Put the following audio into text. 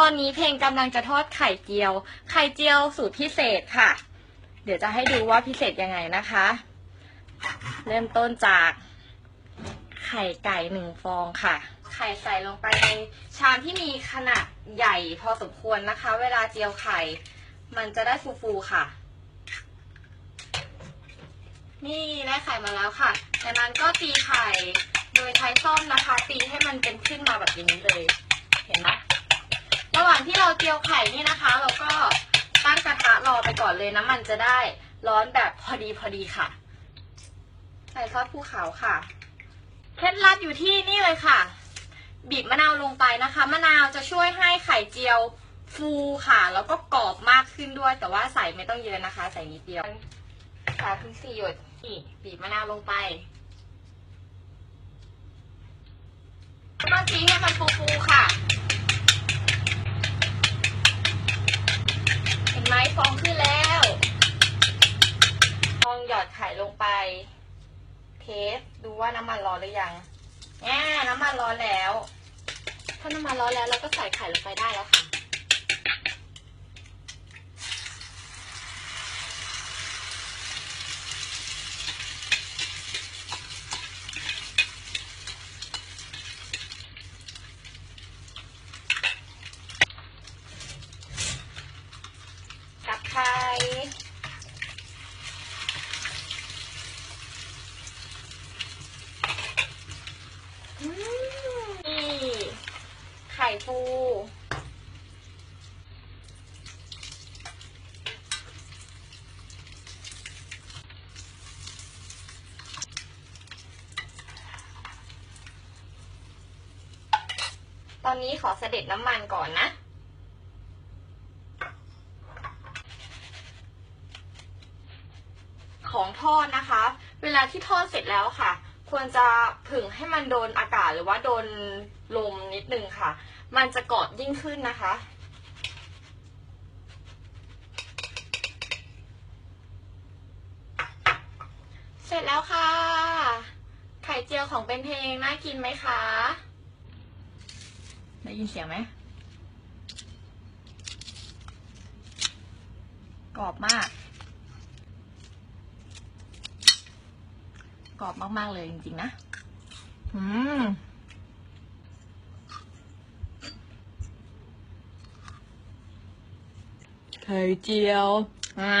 ตอนนี้เพลงกำลังจะทอดไข่เจียว ไข่เจียวสูตรพิเศษค่ะ เดี๋ยวจะให้ดูว่าพิเศษยังไงนะคะ เริ่มต้นจากไข่ไก่หนึ่งฟองค่ะ ไข่ใส่ลงไปในชามที่มีขนาดใหญ่พอสมควรนะคะ เวลาเจียวไข่ มันจะได้ฟูๆค่ะ นี่ได้ไข่มาแล้วค่ะจากนั้นก็ตีไข่โดยใช้ส้อมนะคะ ตีให้มันเป็นขึ้นมาแบบนี้เลย เห็นไหม ระหว่างที่เราเจียวไข่นี่นะคะ เราก็ตั้งกระทะรอไปก่อนเลยน้ำมันจะได้ร้อนแบบพอดีพอดีค่ะ ใส่ซอสภูเขาค่ะ เคล็ดลับอยู่ที่นี่เลยค่ะ บีบมะนาวลงไปนะคะ มะนาวจะช่วยให้ไข่เจียวฟูค่ะ แล้วก็กรอบมากขึ้นด้วย แต่ว่าใส่ไม่ต้องเยอะนะคะ ใส่นิดเดียวสามถึงสี่หยดนี่บีบมะนาวลงไปต้องตีให้มันฟูๆค่ะ เห็นไหมฟองขึ้นแล้วลองหยอดไข่ลงไป เท สดูว่าน้ำมันร้อนหรือยังแง่น้ำมันร้อนแล้ว ถ้าน้ำมันร้อนแล้วเราก็ใส่ไข่ลงไปได้แล้วค่ะ กับไข่อืมนี่ไข่ ฟู ตอนนี้ขอเสด็จน้ำมันก่อนนะของทอดนะคะ เวลาที่ทอดเสร็จแล้วค่ะ ควรจะผึ่งให้มันโดนอากาศหรือว่าโดนลมนิดนึงค่ะ มันจะกรอบยิ่งขึ้นนะคะ เสร็จแล้วค่ะ ไข่เจียวของเป็นเพลงน่ากินไหมคะ ได้ยินเสียงไหมกรอบมากกรอบมาก ๆ เลยจริง ๆ นะ อืม ไข่เจียวอ่า